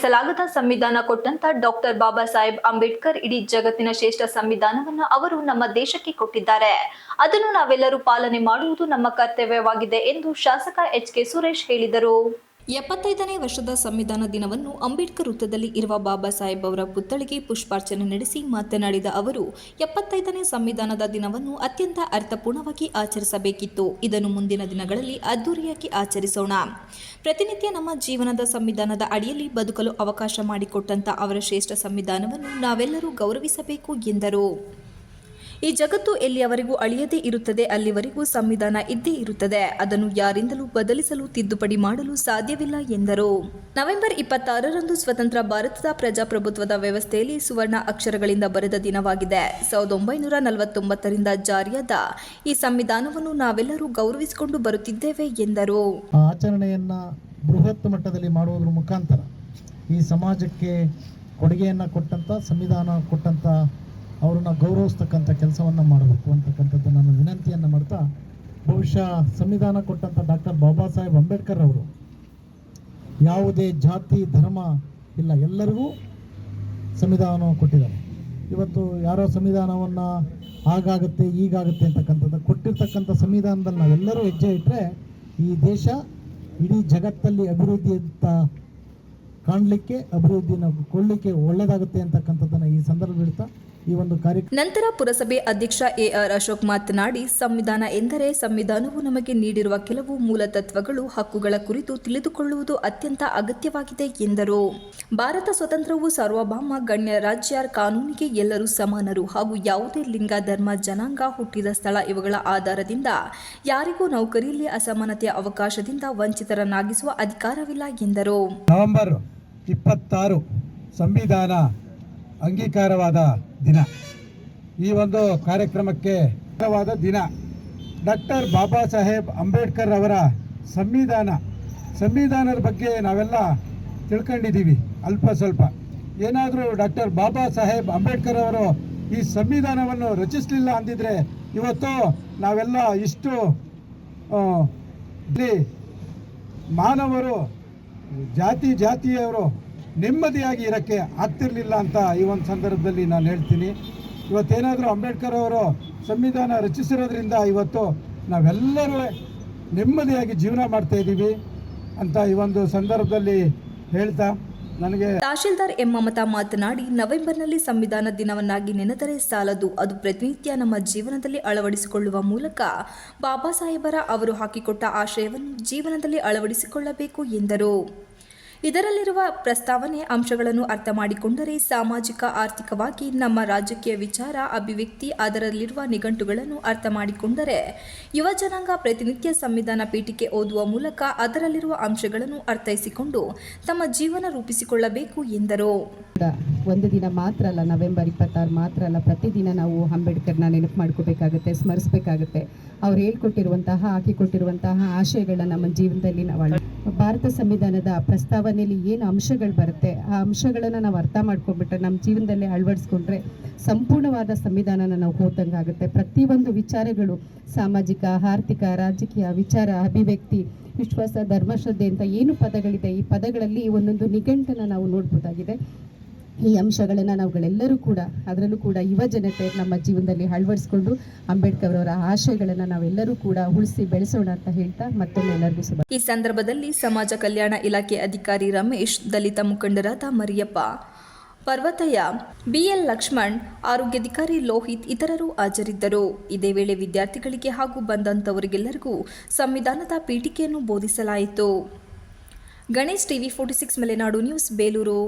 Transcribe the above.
ಅಳಿಸಲಾಗದ ಸಂವಿಧಾನ ಕೊಟ್ಟಂತ ಡಾಕ್ಟರ್ ಬಾಬಾ ಸಾಹೇಬ್ ಅಂಬೇಡ್ಕರ್ ಇಡೀ ಜಗತ್ತಿನ ಶ್ರೇಷ್ಠ ಸಂವಿಧಾನವನ್ನು ಅವರು ನಮ್ಮ ದೇಶಕ್ಕೆ ಕೊಟ್ಟಿದ್ದಾರೆ. ಅದನ್ನು ನಾವೆಲ್ಲರೂ ಪಾಲನೆ ಮಾಡುವುದು ನಮ್ಮ ಕರ್ತವ್ಯವಾಗಿದೆ ಎಂದು ಶಾಸಕ ಎಚ್ ಕೆ ಸುರೇಶ್ ಹೇಳಿದರು. ಎಪ್ಪತ್ತೈದನೇ ವರ್ಷದ ಸಂವಿಧಾನ ದಿನವನ್ನು ಅಂಬೇಡ್ಕರ್ ವೃತ್ತದಲ್ಲಿ ಇರುವ ಬಾಬಾ ಸಾಹೇಬ್ ಅವರ ಪುತ್ಥಳಿಗೆ ಪುಷ್ಪಾರ್ಚನೆ ನಡೆಸಿ ಮಾತನಾಡಿದ ಅವರು, ಎಪ್ಪತ್ತೈದನೇ ಸಂವಿಧಾನದ ದಿನವನ್ನು ಅತ್ಯಂತ ಅರ್ಥಪೂರ್ಣವಾಗಿ ಆಚರಿಸಬೇಕಿತ್ತು. ಇದನ್ನು ಮುಂದಿನ ದಿನಗಳಲ್ಲಿ ಅದ್ದೂರಿಯಾಗಿ ಆಚರಿಸೋಣ. ಪ್ರತಿನಿತ್ಯ ನಮ್ಮ ಜೀವನದ ಸಂವಿಧಾನದ ಅಡಿಯಲ್ಲಿ ಬದುಕಲು ಅವಕಾಶ ಮಾಡಿಕೊಟ್ಟಂತ ಅವರ ಶ್ರೇಷ್ಠ ಸಂವಿಧಾನವನ್ನು ನಾವೆಲ್ಲರೂ ಗೌರವಿಸಬೇಕು ಎಂದರು. ಈ ಜಗತ್ತು ಎಲ್ಲಿಯವರೆಗೂ ಅಳಿಯದೇ ಇರುತ್ತದೆ, ಅಲ್ಲಿವರೆಗೂ ಸಂವಿಧಾನ ಇದ್ದೇ ಇರುತ್ತದೆ. ಅದನ್ನು ಯಾರಿಂದಲೂ ಬದಲಿಸಲು ತಿದ್ದುಪಡಿ ಮಾಡಲು ಸಾಧ್ಯವಿಲ್ಲ ಎಂದರು. ನವೆಂಬರ್ ಇಪ್ಪತ್ತಾರರಂದು ಸ್ವತಂತ್ರ ಭಾರತದ ಪ್ರಜಾಪ್ರಭುತ್ವದ ವ್ಯವಸ್ಥೆಯಲ್ಲಿ ಸುವರ್ಣ ಅಕ್ಷರಗಳಿಂದ ಬರೆದ ದಿನವಾಗಿದೆ. ಸಾವಿರದ ಒಂಬೈನೂರ ನಲವತ್ತೊಂಬತ್ತರಿಂದ ಜಾರಿಯಾದ ಈ ಸಂವಿಧಾನವನ್ನು ನಾವೆಲ್ಲರೂ ಗೌರವಿಸಿಕೊಂಡು ಬರುತ್ತಿದ್ದೇವೆ ಎಂದರು. ಆಚರಣೆಯನ್ನ ಬೃಹತ್ ಮಟ್ಟದಲ್ಲಿ ಮಾಡುವುದರ ಮುಖಾಂತರ ಈ ಸಮಾಜಕ್ಕೆ ಕೊಡುಗೆಯನ್ನು ಕೊಟ್ಟಂತ, ಸಂವಿಧಾನ ಕೊಟ್ಟಂಥ ಅವ್ರನ್ನ ಗೌರವಿಸ್ತಕ್ಕಂಥ ಕೆಲಸವನ್ನು ಮಾಡಬೇಕು ಅಂತಕ್ಕಂಥದ್ದು ನಾನು ವಿನಂತಿಯನ್ನು ಮಾಡ್ತಾ ಬಹುಶಃ ಸಂವಿಧಾನ ಕೊಟ್ಟಂಥ ಡಾಕ್ಟರ್ ಬಾಬಾ ಸಾಹೇಬ್ ಅಂಬೇಡ್ಕರ್ ಅವರು ಯಾವುದೇ ಜಾತಿ, ಧರ್ಮ ಇಲ್ಲ, ಎಲ್ಲರಿಗೂ ಸಂವಿಧಾನವನ್ನು ಕೊಟ್ಟಿದ್ದಾರೆ. ಇವತ್ತು ಯಾರೋ ಸಂವಿಧಾನವನ್ನು ಆಗಾಗುತ್ತೆ ಈಗಾಗುತ್ತೆ ಅಂತಕ್ಕಂಥದ್ದು ಕೊಟ್ಟಿರ್ತಕ್ಕಂಥ ಸಂವಿಧಾನದಲ್ಲಿ ನಾವೆಲ್ಲರೂ ಹೆಜ್ಜೆ ಇಟ್ಟರೆ ಈ ದೇಶ ಇಡೀ ಜಗತ್ತಲ್ಲಿ ಅಭಿವೃದ್ಧಿ ಅಂತ ಕಾಣಲಿಕ್ಕೆ, ಅಭಿವೃದ್ಧಿನ ಕೊಡಲಿಕ್ಕೆ ಒಳ್ಳೆಯದಾಗುತ್ತೆ ಅಂತಕ್ಕಂಥದ್ದನ್ನು ಈ ಸಂದರ್ಭ ಹೇಳ್ತಾ ಈ ಒಂದು ಕಾರ್ಯಕ್ರಮ ನಂತರ ಪುರಸಭೆ ಅಧ್ಯಕ್ಷ ಎಆರ್ ಅಶೋಕ್ ಮಾತನಾಡಿ ಸಂವಿಧಾನ ಎಂದರೆ ಸಂವಿಧಾನವು ನಮಗೆ ನೀಡಿರುವ ಕೆಲವು ಮೂಲ ತತ್ವಗಳು ಹಕ್ಕುಗಳ ಕುರಿತು ತಿಳಿದುಕೊಳ್ಳುವುದು ಅತ್ಯಂತ ಅಗತ್ಯವಾಗಿದೆ ಎಂದರು. ಭಾರತ ಸ್ವತಂತ್ರವು ಸಾರ್ವಭೌಮ ಗಣ್ಯ ರಾಜ್ಯ ಕಾನೂನಿಗೆ ಎಲ್ಲರೂ ಸಮಾನರು ಹಾಗೂ ಯಾವುದೇ ಲಿಂಗ ಧರ್ಮ ಜನಾಂಗ ಹುಟ್ಟಿದ ಸ್ಥಳ ಇವುಗಳ ಆಧಾರದಿಂದ ಯಾರಿಗೂ ನೌಕರಿಯಲ್ಲಿ ಅಸಮಾನತೆಯ ಅವಕಾಶದಿಂದ ವಂಚಿತರನ್ನಾಗಿಸುವ ಅಧಿಕಾರವಿಲ್ಲ ಎಂದರು. ನವೆಂಬರ್ ಇಪ್ಪತ್ತಾರು ಸಂವಿಧಾನ ಅಂಗೀಕಾರವಾದ ದಿನ. ಈ ಒಂದು ಕಾರ್ಯಕ್ರಮಕ್ಕೆ ದಿನ. ಡಾಕ್ಟರ್ ಬಾಬಾ ಸಾಹೇಬ್ ಅಂಬೇಡ್ಕರ್ ಅವರ ಸಂವಿಧಾನ. ಸಂವಿಧಾನದ ಬಗ್ಗೆ ನಾವೆಲ್ಲ ತಿಳ್ಕೊಂಡಿದ್ದೀವಿ, ಅಲ್ಪ ಸ್ವಲ್ಪ. ಏನಾದರೂ ಡಾಕ್ಟರ್ ಬಾಬಾ ಸಾಹೇಬ್ ಅಂಬೇಡ್ಕರ್ ಅವರು ಈ ಸಂವಿಧಾನವನ್ನು ರಚಿಸಲಿಲ್ಲ ಅಂದಿದ್ರೆ ಇವತ್ತು ನಾವೆಲ್ಲ ಇಷ್ಟು ಮಾನವರು, ಜಾತಿ ಜಾತಿಯವರು ನೆಮ್ಮದಿಯಾಗಿ ಇರೋಕ್ಕೆ ಹತ್ತಿರಲಿಲ್ಲ ಅಂತ ಈ ಒಂದು ಸಂದರ್ಭದಲ್ಲಿ ನಾನು ಹೇಳ್ತೀನಿ. ಇವತ್ತೇನಾದರೂ ಅಂಬೇಡ್ಕರ್ ಅವರು ಸಂವಿಧಾನ ರಚಿಸಿರೋದ್ರಿಂದ ಇವತ್ತು ನಾವೆಲ್ಲರೂ ನೆಮ್ಮದಿಯಾಗಿ ಜೀವನ ಮಾಡ್ತಾ ಇದ್ದೀವಿ ಅಂತ ಈ ಒಂದು ಸಂದರ್ಭದಲ್ಲಿ ಹೇಳ್ತಾ ನನಗೆ ತಹಶೀಲ್ದಾರ್ ಎಂ ಮಮತಾ ಮಾತನಾಡಿ, ನವೆಂಬರ್ನಲ್ಲಿ ಸಂವಿಧಾನ ದಿನವನ್ನಾಗಿ ನೆನೆದರೆ ಸಾಲದು. ಅದು ಪ್ರತಿನಿತ್ಯ ನಮ್ಮ ಜೀವನದಲ್ಲಿ ಅಳವಡಿಸಿಕೊಳ್ಳುವ ಮೂಲಕ ಬಾಬಾ ಸಾಹೇಬರ ಅವರು ಹಾಕಿಕೊಟ್ಟ ಆಶಯವನ್ನು ಜೀವನದಲ್ಲಿ ಅಳವಡಿಸಿಕೊಳ್ಳಬೇಕು ಎಂದರು. ಇದರಲ್ಲಿರುವ ಪ್ರಸ್ತಾವನೆ ಅಂಶಗಳನ್ನು ಅರ್ಥ ಮಾಡಿಕೊಂಡರೆ ಸಾಮಾಜಿಕ, ಆರ್ಥಿಕವಾಗಿ ನಮ್ಮ ರಾಜಕೀಯ ವಿಚಾರ, ಅಭಿವ್ಯಕ್ತಿ, ಅದರಲ್ಲಿರುವ ನಿಘಂಟುಗಳನ್ನು ಅರ್ಥ ಮಾಡಿಕೊಂಡರೆ ಯುವ ಜನಾಂಗ ಪ್ರತಿನಿತ್ಯ ಸಂವಿಧಾನ ಪೀಠಿಕೆ ಓದುವ ಮೂಲಕ ಅದರಲ್ಲಿರುವ ಅಂಶಗಳನ್ನು ಅರ್ಥೈಸಿಕೊಂಡು ತಮ್ಮ ಜೀವನ ರೂಪಿಸಿಕೊಳ್ಳಬೇಕು ಎಂದರು. ಒಂದು ದಿನ ಮಾತ್ರ ಅಲ್ಲ, ನವೆಂಬರ್ ಇಪ್ಪತ್ತಾರು ಮಾತ್ರ ಅಲ್ಲ, ಪ್ರತಿದಿನ ನಾವು ಅಂಬೇಡ್ಕರ್ನ ನೆನಪು ಮಾಡ್ಕೋಬೇಕಾಗುತ್ತೆ, ಸ್ಮರಿಸಬೇಕಾಗುತ್ತೆ. ಅವ್ರು ಹೇಳ್ಕೊಟ್ಟಿರುವಂತಹ, ಹಾಕಿಕೊಟ್ಟಿರುವಂತಹ ಆಶಯಗಳನ್ನ ನಮ್ಮ ಜೀವನದಲ್ಲಿ ನಾವು ಭಾರತ ಸಂವಿಧಾನದ ಪ್ರಸ್ತಾವನೆಯಲ್ಲಿ ಏನು ಅಂಶಗಳು ಬರುತ್ತೆ, ಆ ಅಂಶಗಳನ್ನು ನಾವು ಅರ್ಥ ಮಾಡ್ಕೊಂಡ್ಬಿಟ್ರೆ ನಮ್ಮ ಜೀವನದಲ್ಲಿ ಅಳವಡಿಸ್ಕೊಂಡ್ರೆ ಸಂಪೂರ್ಣವಾದ ಸಂವಿಧಾನನ ನಾವು ಹೋದಂಗಾಗುತ್ತೆ. ಪ್ರತಿಯೊಂದು ವಿಚಾರಗಳು, ಸಾಮಾಜಿಕ, ಆರ್ಥಿಕ, ರಾಜಕೀಯ ವಿಚಾರ, ಅಭಿವ್ಯಕ್ತಿ, ವಿಶ್ವಾಸ ಧರ್ಮಶ್ರದ್ಧೆ ಅಂತ ಏನು ಪದಗಳಿದೆ, ಈ ಪದಗಳಲ್ಲಿ ಒಂದೊಂದು ನಿಘಂಟನ್ನು ನಾವು ನೋಡ್ಬೋದಾಗಿದೆ. ಈ ಅಂಶಗಳನ್ನು ನಾವುಗಳೆಲ್ಲರೂ ಕೂಡ, ಅದರಲ್ಲೂ ಕೂಡ ಯುವ ಜನತೆ ನಮ್ಮ ಜೀವನದಲ್ಲಿ ಅಳವಡಿಸ್ಕೊಂಡು ಅಂಬೇಡ್ಕರ್ ಅವರ ಆಶಯಗಳನ್ನು ನಾವೆಲ್ಲರೂ ಕೂಡ ಉಳಿಸಿ ಬೆಳೆಸೋಣ ಅಂತ ಹೇಳ್ತಾ ಮತ್ತೊಮ್ಮೆ ಎಲ್ಲರಿಗೂ ಶುಭ. ಈ ಸಂದರ್ಭದಲ್ಲಿ ಸಮಾಜ ಕಲ್ಯಾಣ ಇಲಾಖೆ ಅಧಿಕಾರಿ ರಮೇಶ್, ದಲಿತ ಮುಖಂಡರಾದ ಮರಿಯಪ್ಪ. ಪರ್ವತಯ್ಯ, ಬಿಎಲ್ ಲಕ್ಷ್ಮಣ್, ಆರೋಗ್ಯಾಧಿಕಾರಿ ಲೋಹಿತ್ ಇತರರು ಹಾಜರಿದ್ದರು. ಇದೇ ವೇಳೆ ವಿದ್ಯಾರ್ಥಿಗಳಿಗೆ ಹಾಗೂ ಬಂದಂತವರಿಗೆಲ್ಲರಿಗೂ ಸಂವಿಧಾನದ ಪೀಠಿಕೆಯನ್ನು ಬೋಧಿಸಲಾಯಿತು. Ganesh TV forty six, Malenadu news, Belur.